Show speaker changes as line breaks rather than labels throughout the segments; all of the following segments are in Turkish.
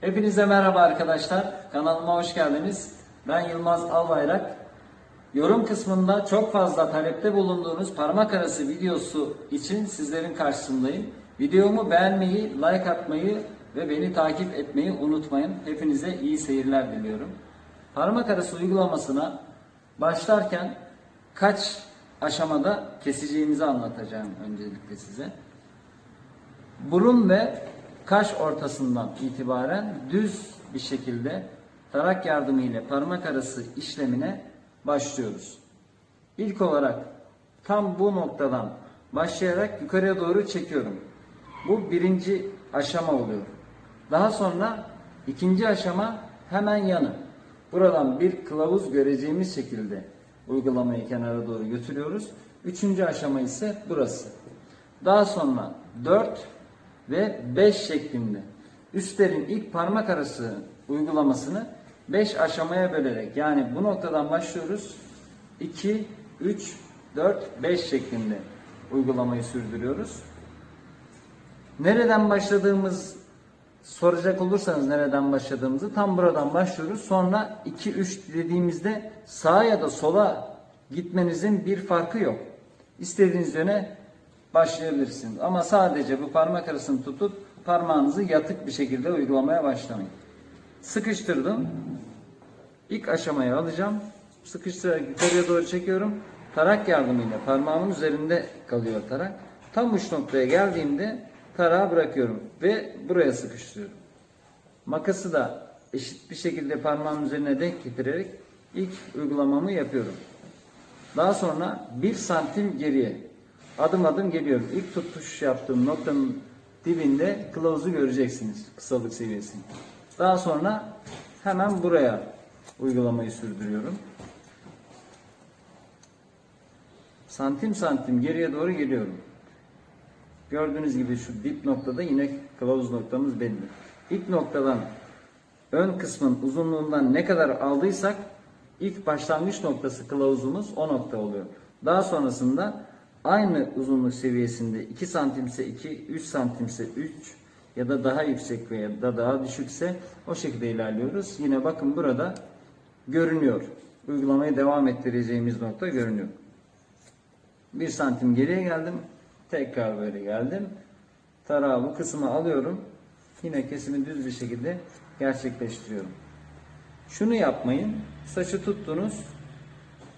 Hepinize merhaba arkadaşlar. Kanalıma hoş geldiniz. Ben Yılmaz Albayrak. Yorum kısmında çok fazla talepte bulunduğunuz parmak arası videosu için sizlerin karşısındayım. Videomu beğenmeyi, like atmayı ve beni takip etmeyi unutmayın. Hepinize iyi seyirler diliyorum. Parmak arası uygulamasına başlarken kaç aşamada keseceğimizi anlatacağım öncelikle size. Burun ve kaş ortasından itibaren düz bir şekilde tarak yardımı ile parmak arası işlemine başlıyoruz. İlk olarak tam bu noktadan başlayarak yukarıya doğru çekiyorum. Bu birinci aşama oluyor. Daha sonra ikinci aşama hemen yanı. Buradan bir kılavuz göreceğimiz şekilde uygulamayı kenara doğru götürüyoruz. Üçüncü aşama ise burası. Daha sonra 4 ve 5 şeklinde üstlerin ilk parmak arası uygulamasını 5 aşamaya bölerek yani bu noktadan başlıyoruz 2, 3, 4, 5 şeklinde uygulamayı sürdürüyoruz. Nereden başladığımız soracak olursanız nereden başladığımızı tam buradan başlıyoruz. Sonra 2 3 dediğimizde sağa ya da sola gitmenizin bir farkı yok. İstediğiniz yöne başlayabilirsiniz. Ama sadece bu parmak arasını tutup parmağınızı yatık bir şekilde uygulamaya başlamayın. Sıkıştırdım. İlk aşamayı alacağım. Sıkıştırarak yukarıya doğru çekiyorum. Tarak yardımıyla parmağımın üzerinde kalıyor tarak. Tam uç noktaya geldiğimde tarağı bırakıyorum ve buraya sıkıştırıyorum. Makası da eşit bir şekilde parmağımın üzerine denk getirerek ilk uygulamamı yapıyorum. Daha sonra bir santim geriye adım adım geliyorum. İlk tutuş yaptığım noktanın dibinde kılavuzu göreceksiniz kısalık seviyesini. Daha sonra hemen buraya uygulamayı sürdürüyorum. Santim santim geriye doğru geliyorum. Gördüğünüz gibi şu dip noktada yine kılavuz noktamız belli. İlk noktadan ön kısmın uzunluğundan ne kadar aldıysak ilk başlangıç noktası kılavuzumuz o nokta oluyor. Daha sonrasında aynı uzunluk seviyesinde 2 santimse 2, 3 santimse 3 ya da daha yüksek veya da daha düşükse o şekilde ilerliyoruz. Yine bakın burada görünüyor. Uygulamaya devam ettireceğimiz nokta görünüyor. 1 santim geriye geldim. Tekrar böyle geldim. Tarağı bu kısmı alıyorum. Yine kesimi düz bir şekilde gerçekleştiriyorum. Şunu yapmayın. Saçı tuttunuz.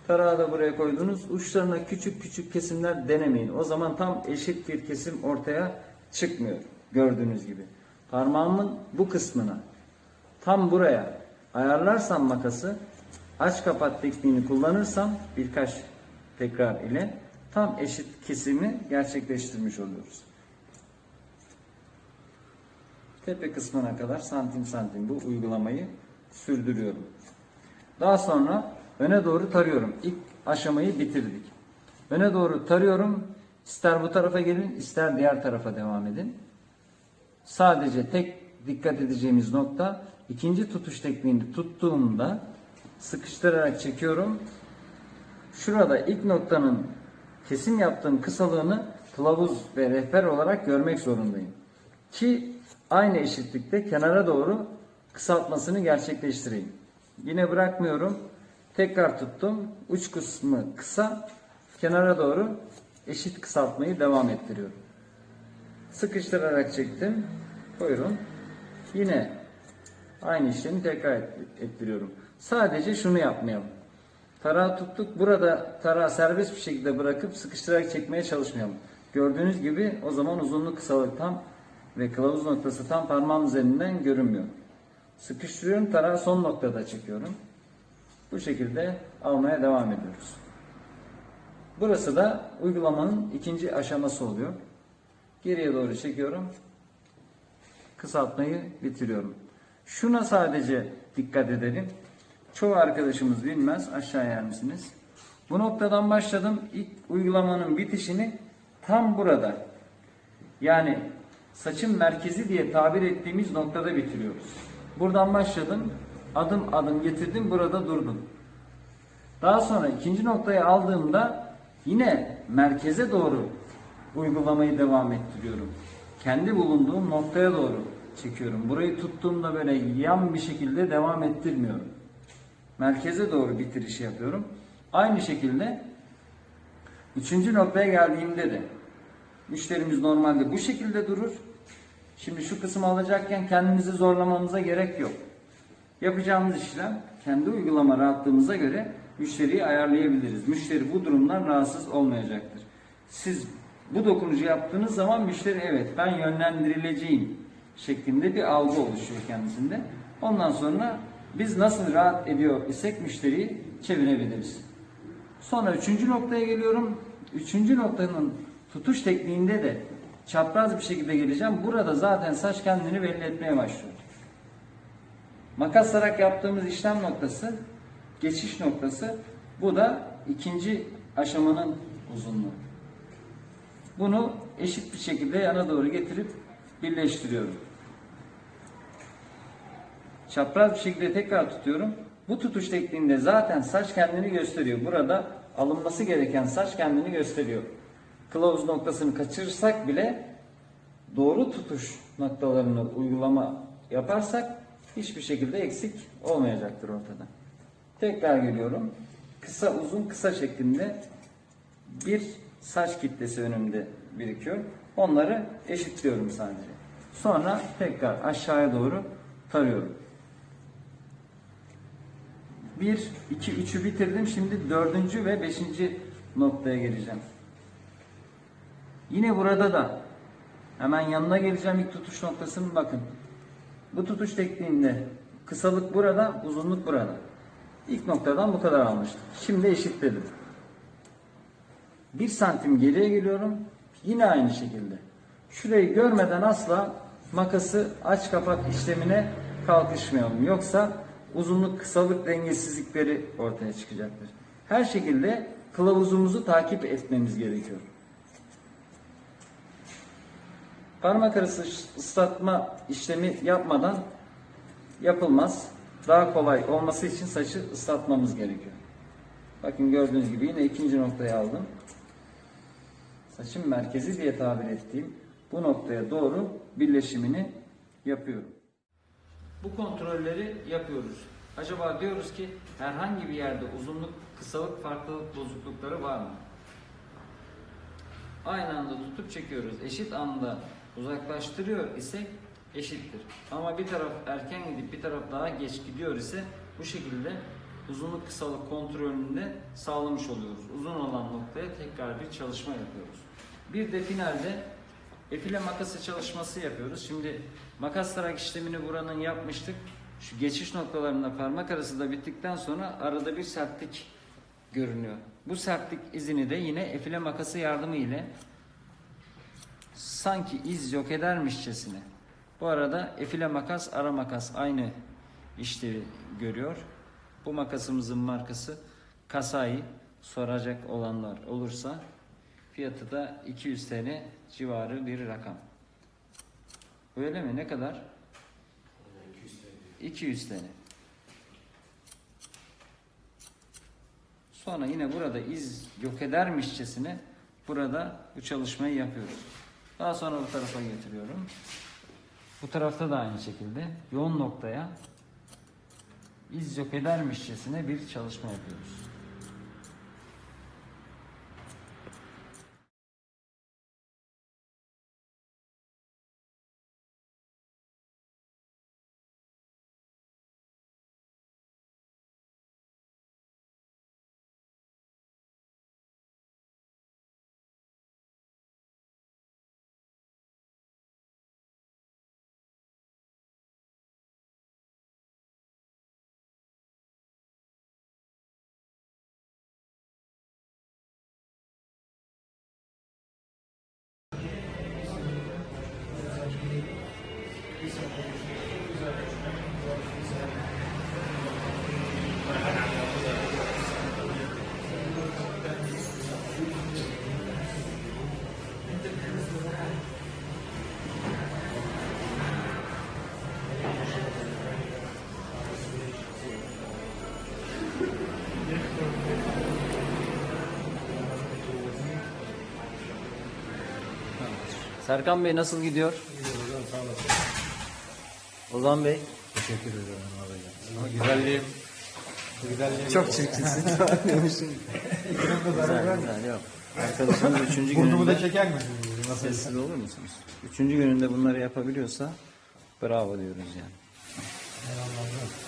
Tarağı da buraya koydunuz. Uçlarına küçük küçük kesimler denemeyin. O zaman tam eşit bir kesim ortaya çıkmıyor. Gördüğünüz gibi. Parmağımın bu kısmına tam buraya ayarlarsam makası aç kapat tekniğini kullanırsam birkaç tekrar ile tam eşit kesimi gerçekleştirmiş oluyoruz. Tepe kısmına kadar santim santim bu uygulamayı sürdürüyorum. Daha sonra öne doğru tarıyorum. İlk aşamayı bitirdik. Öne doğru tarıyorum. İster bu tarafa gelin, ister diğer tarafa devam edin. Sadece tek dikkat edeceğimiz nokta ikinci tutuş tekniğini tuttuğumda sıkıştırarak çekiyorum. Şurada ilk noktanın kesim yaptığım kısalığını kılavuz ve rehber olarak görmek zorundayım. Ki aynı eşitlikte kenara doğru kısaltmasını gerçekleştireyim. Yine bırakmıyorum. Tekrar tuttum. Uç kısmı kısa. Kenara doğru eşit kısaltmayı devam ettiriyorum. Sıkıştırarak çektim. Buyurun. Yine aynı işlemi tekrar ettiriyorum. Sadece şunu yapmayalım. Tarağı tuttuk. Burada tarağı serbest bir şekilde bırakıp sıkıştırarak çekmeye çalışmayalım. Gördüğünüz gibi o zaman uzunluk kısalık tam ve kılavuz noktası tam parmağım üzerinden görünmüyor. Sıkıştırıyorum. Tarağı son noktada çekiyorum. Bu şekilde almaya devam ediyoruz. Burası da uygulamanın ikinci aşaması oluyor. Geriye doğru çekiyorum. Kısaltmayı bitiriyorum. Şuna sadece dikkat edelim. Çoğu arkadaşımız bilmez. Aşağı yer misiniz? Bu noktadan başladım. İlk uygulamanın bitişini tam burada. Yani saçın merkezi diye tabir ettiğimiz noktada bitiriyoruz. Buradan başladım. Adım adım getirdim. Burada durdum. Daha sonra ikinci noktayı aldığımda yine merkeze doğru uygulamayı devam ettiriyorum. Kendi bulunduğum noktaya doğru çekiyorum. Burayı tuttuğumda böyle yan bir şekilde devam ettirmiyorum. Merkeze doğru bitirişi yapıyorum. Aynı şekilde üçüncü noktaya geldiğimde de müşterimiz normalde bu şekilde durur. Şimdi şu kısmı alacakken kendimizi zorlamamıza gerek yok. Yapacağımız işlem kendi uygulama rahatlığımıza göre müşteriyi ayarlayabiliriz. Müşteri bu durumdan rahatsız olmayacaktır. Siz bu dokunucu yaptığınız zaman müşteri evet ben yönlendirileceğim şeklinde bir algı oluşuyor kendisinde. Ondan sonra biz nasıl rahat ediyor isek müşteriyi çevirebiliriz. Sonra üçüncü noktaya geliyorum. Üçüncü noktanın tutuş tekniğinde de çapraz bir şekilde geleceğim. Burada zaten saç kendini belli etmeye başlıyor. Makaslarak yaptığımız işlem noktası, geçiş noktası. Bu da ikinci aşamanın uzunluğu. Bunu eşit bir şekilde yana doğru getirip birleştiriyorum. Çapraz bir şekilde tekrar tutuyorum. Bu tutuş tekniğinde zaten saç kendini gösteriyor. Burada alınması gereken saç kendini gösteriyor. Kılavuz noktasını kaçırırsak bile doğru tutuş noktalarını uygulama yaparsak hiçbir şekilde eksik olmayacaktır ortada. Tekrar geliyorum. Kısa uzun kısa şeklinde bir saç kitlesi önümde birikiyor. Onları eşitliyorum sadece. Sonra tekrar aşağıya doğru tarıyorum. 1, 2, 3'ü bitirdim. Şimdi dördüncü ve beşinci noktaya geleceğim. Yine burada da hemen yanına geleceğim ilk tutuş noktasının bakın. Bu tutuş tekniğinde kısalık burada, uzunluk burada. İlk noktadan bu kadar almıştım. Şimdi eşitledim. Bir santim geriye geliyorum. Yine aynı şekilde. Şurayı görmeden asla makası aç kapat işlemine kalkışmayalım. Yoksa uzunluk kısalık dengesizlikleri ortaya çıkacaktır. Her şekilde kılavuzumuzu takip etmemiz gerekiyor. Parmak arası ıslatma işlemi yapmadan yapılmaz. Daha kolay olması için saçı ıslatmamız gerekiyor. Bakın gördüğünüz gibi yine ikinci noktayı aldım. Saçın merkezi diye tabir ettiğim bu noktaya doğru birleşimini yapıyorum. Bu kontrolleri yapıyoruz. Acaba diyoruz ki herhangi bir yerde uzunluk, kısalık, farklılık bozuklukları var mı? Aynı anda tutup çekiyoruz. Eşit anda uzaklaştırıyor ise eşittir. Ama bir taraf erken gidip bir taraf daha geç gidiyor ise bu şekilde uzunluk kısalık kontrolünde sağlamış oluyoruz. Uzun olan noktaya tekrar bir çalışma yapıyoruz. Bir de finalde efile makası çalışması yapıyoruz. Şimdi makas tarak işlemini buranın yapmıştık. Şu geçiş noktalarında parmak arası da bittikten sonra arada bir sertlik görünüyor. Bu sertlik izini de yine efile makası yardımı ile sanki iz yok edermişçesine. Bu arada efile makas, ara makas aynı işlevi görüyor. Bu makasımızın markası Kasai soracak olanlar olursa fiyatı da 200 TL civarı bir rakam. Öyle mi? Ne kadar? 200 TL. Sonra yine burada iz yok edermişçesine burada bu çalışmayı yapıyoruz. Daha sonra bu tarafa getiriyorum. Bu tarafta da aynı şekilde yoğun noktaya iz yok edermişçesine bir çalışma yapıyoruz. Serkan Bey nasıl gidiyor? Ozan Bey
Teşekkür ederim abi. Güzelliğim, güzelliğim
çok çirkinsin. güzel güzel yok. Arkadaşımız üçüncü
Burnumu da
gününde
çeker misiniz? Nasıl?
sessiz olur musunuz? Üçüncü gününde bunları yapabiliyorsa bravo diyoruz yani.
Eyvallah.